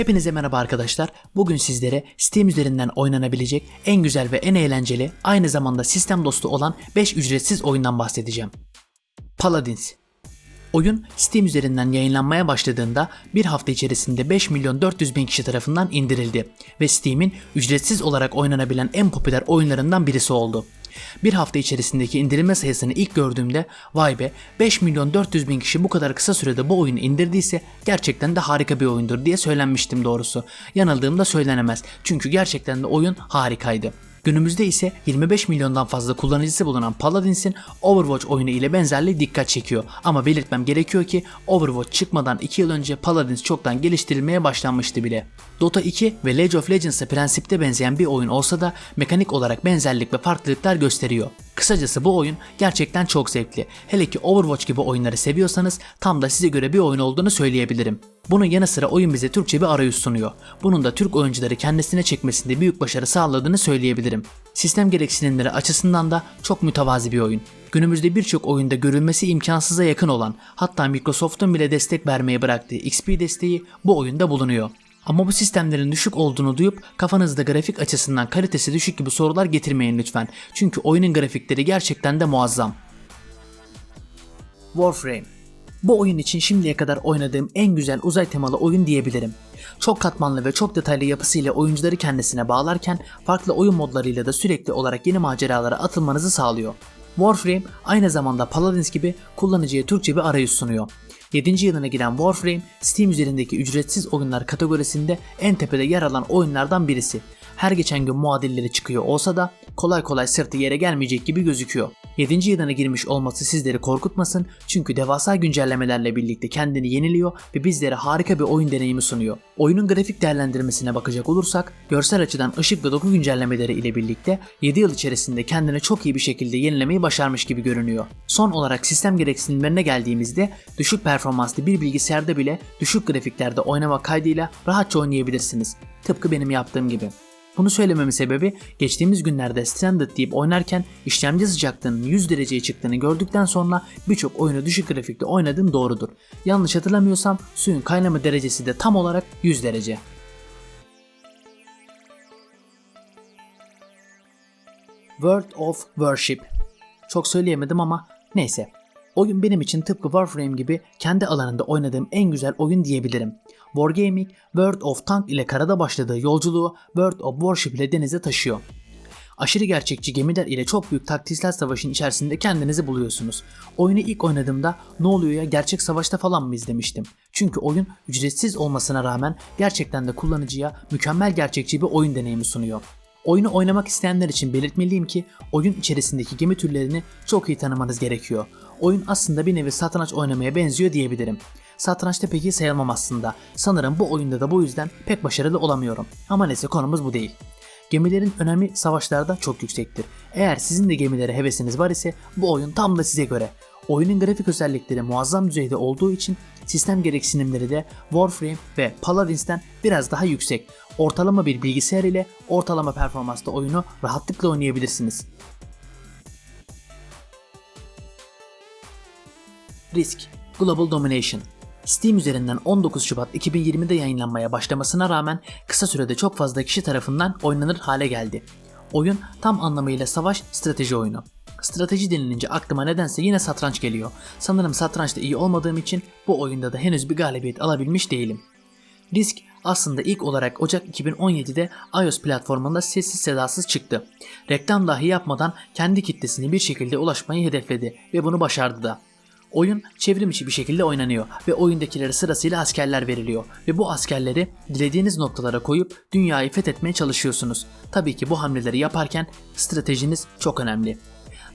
Hepinize merhaba arkadaşlar. Bugün sizlere Steam üzerinden oynanabilecek en güzel ve en eğlenceli, aynı zamanda sistem dostu olan 5 ücretsiz oyundan bahsedeceğim. Paladins Oyun Steam üzerinden yayınlanmaya başladığında bir hafta içerisinde 5 milyon 400 bin kişi tarafından indirildi ve Steam'in ücretsiz olarak oynanabilen en popüler oyunlarından birisi oldu. Bir hafta içerisindeki indirilme sayısını ilk gördüğümde vay be 5 milyon 400 bin kişi bu kadar kısa sürede bu oyunu indirdiyse gerçekten de harika bir oyundur diye söylenmiştim doğrusu. Yanıldığım da söylenemez çünkü gerçekten de oyun harikaydı. Günümüzde ise 25 milyondan fazla kullanıcısı bulunan Paladins'in Overwatch oyunu ile benzerliği dikkat çekiyor. Ama belirtmem gerekiyor ki Overwatch çıkmadan 2 yıl önce Paladins çoktan geliştirilmeye başlanmıştı bile. Dota 2 ve League of Legends'a prensipte benzeyen bir oyun olsa da mekanik olarak benzerlik ve farklılıklar gösteriyor. Kısacası bu oyun gerçekten çok zevkli. Hele ki Overwatch gibi oyunları seviyorsanız tam da size göre bir oyun olduğunu söyleyebilirim. Bunun yanı sıra oyun bize Türkçe bir arayüz sunuyor. Bunun da Türk oyuncuları kendisine çekmesinde büyük başarı sağladığını söyleyebilirim. Sistem gereksinimleri açısından da çok mütevazi bir oyun. Günümüzde birçok oyunda görülmesi imkansıza yakın olan, hatta Microsoft'un bile destek vermeye bıraktığı XP desteği bu oyunda bulunuyor. Ama bu sistemlerin düşük olduğunu duyup kafanızda grafik açısından kalitesi düşük gibi sorular getirmeyin lütfen. Çünkü oyunun grafikleri gerçekten de muazzam. Warframe bu oyun için şimdiye kadar oynadığım en güzel uzay temalı oyun diyebilirim. Çok katmanlı ve çok detaylı yapısıyla oyuncuları kendisine bağlarken farklı oyun modlarıyla da sürekli olarak yeni maceralara atılmanızı sağlıyor. Warframe aynı zamanda Paladins gibi kullanıcıya Türkçe bir arayüz sunuyor. 7. yılına giren Warframe, Steam üzerindeki ücretsiz oyunlar kategorisinde en tepede yer alan oyunlardan birisi. Her geçen gün muadilleri çıkıyor olsa da kolay kolay sırtı yere gelmeyecek gibi gözüküyor. 7. yılına girmiş olması sizleri korkutmasın çünkü devasa güncellemelerle birlikte kendini yeniliyor ve bizlere harika bir oyun deneyimi sunuyor. Oyunun grafik değerlendirmesine bakacak olursak, görsel açıdan ışık ve doku güncellemeleri ile birlikte 7 yıl içerisinde kendini çok iyi bir şekilde yenilemeyi başarmış gibi görünüyor. Son olarak sistem gereksinimlerine geldiğimizde düşük performanslı bir bilgisayarda bile düşük grafiklerde oynama kaydıyla rahatça oynayabilirsiniz. Tıpkı benim yaptığım gibi. Bunu söylememin sebebi geçtiğimiz günlerde Stranded deyip oynarken işlemci sıcaklığının 100 dereceye çıktığını gördükten sonra birçok oyunu düşük grafikte oynadığım doğrudur. Yanlış hatırlamıyorsam suyun kaynama derecesi de tam olarak 100 derece. World of Worship. Çok söyleyemedim ama neyse. Oyun benim için tıpkı Warframe gibi kendi alanında oynadığım en güzel oyun diyebilirim. Wargaming, World of Tank ile karada başladığı yolculuğu World of Warship ile denize taşıyor. Aşırı gerçekçi gemiler ile çok büyük taktiksel savaşın içerisinde kendinizi buluyorsunuz. Oyunu ilk oynadığımda ne oluyor ya gerçek savaşta falan mı izlemiştim. Çünkü oyun ücretsiz olmasına rağmen gerçekten de kullanıcıya mükemmel gerçekçi bir oyun deneyimi sunuyor. Oyunu oynamak isteyenler için belirtmeliyim ki oyun içerisindeki gemi türlerini çok iyi tanımanız gerekiyor. Oyun aslında bir nevi satranç oynamaya benziyor diyebilirim. Satrançta pek iyi sayılmam aslında. Sanırım bu oyunda da bu yüzden pek başarılı olamıyorum. Ama neyse konumuz bu değil. Gemilerin önemi savaşlarda çok yüksektir. Eğer sizin de gemilere hevesiniz var ise bu oyun tam da size göre. Oyunun grafik özellikleri muazzam düzeyde olduğu için sistem gereksinimleri de Warframe ve Paladins'ten biraz daha yüksek. Ortalama bir bilgisayar ile ortalama performansta oyunu rahatlıkla oynayabilirsiniz. Risk Global Domination Steam üzerinden 19 Şubat 2020'de yayınlanmaya başlamasına rağmen kısa sürede çok fazla kişi tarafından oynanır hale geldi. Oyun tam anlamıyla savaş strateji oyunu. Strateji denilince aklıma nedense yine satranç geliyor. Sanırım satrançta iyi olmadığım için bu oyunda da henüz bir galibiyet alabilmiş değilim. Risk aslında ilk olarak Ocak 2017'de iOS platformunda sessiz sedasız çıktı. Reklam dahi yapmadan kendi kitlesine bir şekilde ulaşmayı hedefledi ve bunu başardı da. Oyun çevrim içi bir şekilde oynanıyor ve oyundakilere sırasıyla askerler veriliyor ve bu askerleri dilediğiniz noktalara koyup dünyayı fethetmeye çalışıyorsunuz. Tabii ki bu hamleleri yaparken stratejiniz çok önemli.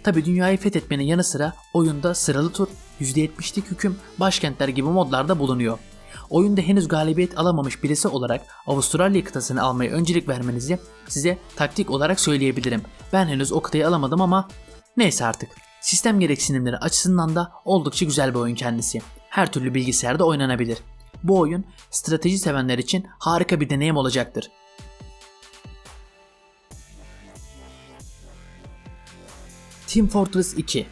Tabi dünyayı fethetmenin yanı sıra oyunda sıralı tur, %70'lik hüküm, başkentler gibi modlarda bulunuyor. Oyunda henüz galibiyet alamamış birisi olarak Avustralya kıtasını almaya öncelik vermenizi size taktik olarak söyleyebilirim. Ben henüz o kıtayı alamadım ama neyse artık. Sistem gereksinimleri açısından da oldukça güzel bir oyun kendisi. Her türlü bilgisayarda oynanabilir. Bu oyun strateji sevenler için harika bir deneyim olacaktır. Team Fortress 2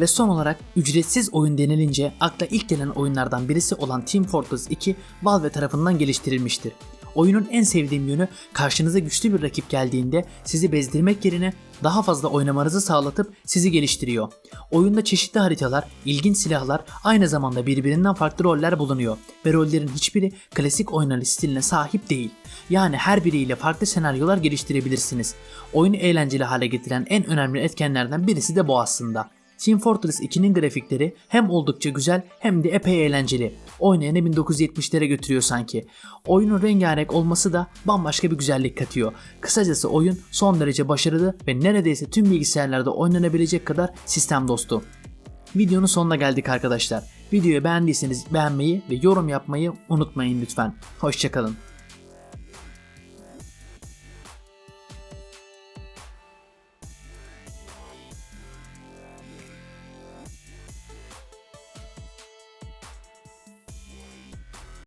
Ve son olarak ücretsiz oyun denilince akla ilk gelen oyunlardan birisi olan Team Fortress 2 Valve tarafından geliştirilmiştir. Oyunun en sevdiğim yönü karşınıza güçlü bir rakip geldiğinde sizi bezdirmek yerine daha fazla oynamanızı sağlatıp sizi geliştiriyor. Oyunda çeşitli haritalar, ilginç silahlar, aynı zamanda birbirinden farklı roller bulunuyor ve rollerin hiçbiri klasik oynanış stiline sahip değil. Yani her biriyle farklı senaryolar geliştirebilirsiniz. Oyunu eğlenceli hale getiren en önemli etkenlerden birisi de bu aslında. Team Fortress 2'nin grafikleri hem oldukça güzel hem de epey eğlenceli. Oynayanı 1970'lere götürüyor sanki. Oyunun rengarenk olması da bambaşka bir güzellik katıyor. Kısacası oyun son derece başarılı ve neredeyse tüm bilgisayarlarda oynanabilecek kadar sistem dostu. Videonun sonuna geldik arkadaşlar. Videoyu beğendiyseniz beğenmeyi ve yorum yapmayı unutmayın lütfen. Hoşçakalın.